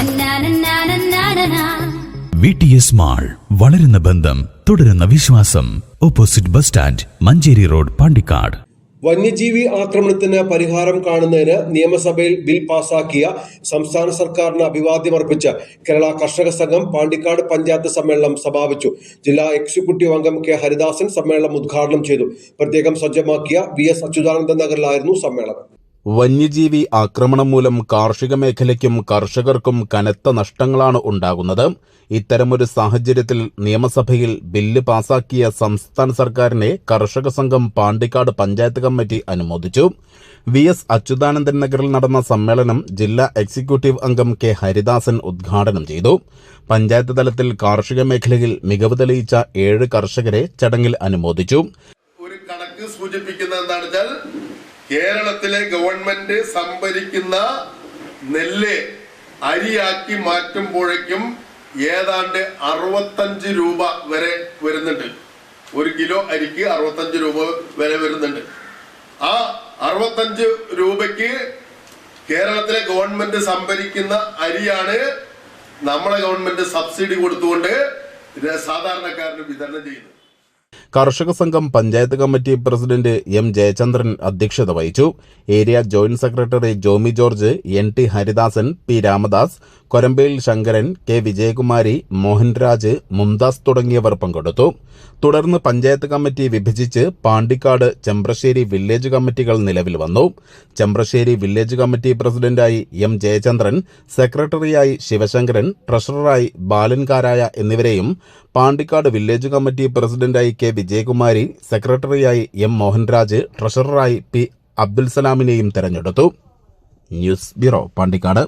നന്നാനന്നാനന്നാനനാ. V T S mall വളരുന്ന ബന്ധം തുടരുന്ന വിശ്വാസം. Opposite bus stand Manjeri road Pandikkad. വന്യജീവി ആക്രമണത്തിന് പരിഹാരം കാണുന്നതിന് നിയമസഭയിൽ ബിൽ പാസാക്കിയ സംസ്ഥാന സർക്കാരിന് അഭിവാദ്യമർപ്പിച്ച് കേരള കർഷക സംഘം പാണ്ടിക്കാട് പഞ്ചായത്ത് സമ്മേളനം സമാപിച്ചു. ജില്ലാ എക്സിക്യൂട്ടീവ് അംഗം കെ ഹരിദാസൻ സമ്മേളനം ഉദ്ഘാടനം ചെയ്തു. പ്രത്യേകം സജ്ജമാക്കിയ വി എസ് അച്യുതാനന്ദ നഗറിലായിരുന്നു സമ്മേളനം. വന്യജീവി ആക്രമണം മൂലം കാർഷിക മേഖലയ്ക്കും കർഷകർക്കും കനത്ത നഷ്ടങ്ങളാണ് ഉണ്ടാകുന്നത്. ഇത്തരമൊരു സാഹചര്യത്തിൽ നിയമസഭയിൽ ബില്ല് പാസാക്കിയ സംസ്ഥാന സർക്കാരിനെ കർഷക സംഘം പാണ്ടിക്കാട് പഞ്ചായത്ത് കമ്മിറ്റി അനുമോദിച്ചു. വി എസ് അച്യുതാനന്ദൻ നഗറിൽ നടന്ന സമ്മേളനം ജില്ലാ എക്സിക്യൂട്ടീവ് അംഗം കെ ഹരിദാസൻ ഉദ്ഘാടനം ചെയ്തു. പഞ്ചായത്ത് തലത്തിൽ കാർഷിക മേഖലയിൽ മികവ് തെളിയിച്ച ഏഴ് കർഷകരെ ചടങ്ങിൽ അനുമോദിച്ചു. ഒരു കണക്ക് സൂചിപ്പിക്കുന്നത് എന്താണെന്ന് വെച്ചാൽ കേരളത്തിലെ ഗവൺമെന്റ് സംഭരിക്കുന്ന നെല്ല് അരിയാക്കി മാറ്റുമ്പോഴേക്കും ഏതാണ്ട് അറുപത്തഞ്ച് രൂപ വരെ വരുന്നുണ്ട്. ഒരു കിലോ അരിക്ക് അറുപത്തഞ്ച് രൂപ വരെ വരുന്നുണ്ട്. ആ അറുപത്തഞ്ച് രൂപയ്ക്ക് കേരളത്തിലെ ഗവൺമെന്റ് സംഭരിക്കുന്ന അരിയാണ് നമ്മളെ ഗവൺമെന്റ് സബ്സിഡി കൊടുത്തുകൊണ്ട് സാധാരണക്കാരന് വിതരണം ചെയ്യുന്നത്. കർഷക സംഘം panchayat committee president M Jayachandran അധ്യക്ഷത വഹിച്ചു. Area joint secretary Jomi George N T Haridasan P Ramadas Korambel Sankaran K Vijayakumari Mohanraj Mumtaz തുടങ്ങിയവർ പങ്കെടുത്തു. തുടർന്ന് പഞ്ചായത്ത് കമ്മിറ്റി വിഭജിച്ച് പാണ്ടിക്കാട് ചെമ്പ്രശ്ശേരി വില്ലേജ് കമ്മിറ്റികൾ നിലവിൽ വന്നു. ചെമ്പ്രശ്ശേരി വില്ലേജ് കമ്മിറ്റി പ്രസിഡന്റായി എം ജയചന്ദ്രൻ സെക്രട്ടറിയായി ശിവശങ്കരൻ ട്രഷററായി ബാലൻകാരായ എന്നിവരെയും പാണ്ടിക്കാട് വില്ലേജ് കമ്മിറ്റി പ്രസിഡന്റായി കെ വിജയകുമാരി സെക്രട്ടറിയായി എം മോഹൻരാജ് ട്രഷററായി പി അബ്ദുൽ സലാമിനെയും തെരഞ്ഞെടുത്തു. News bureau Pandikkad.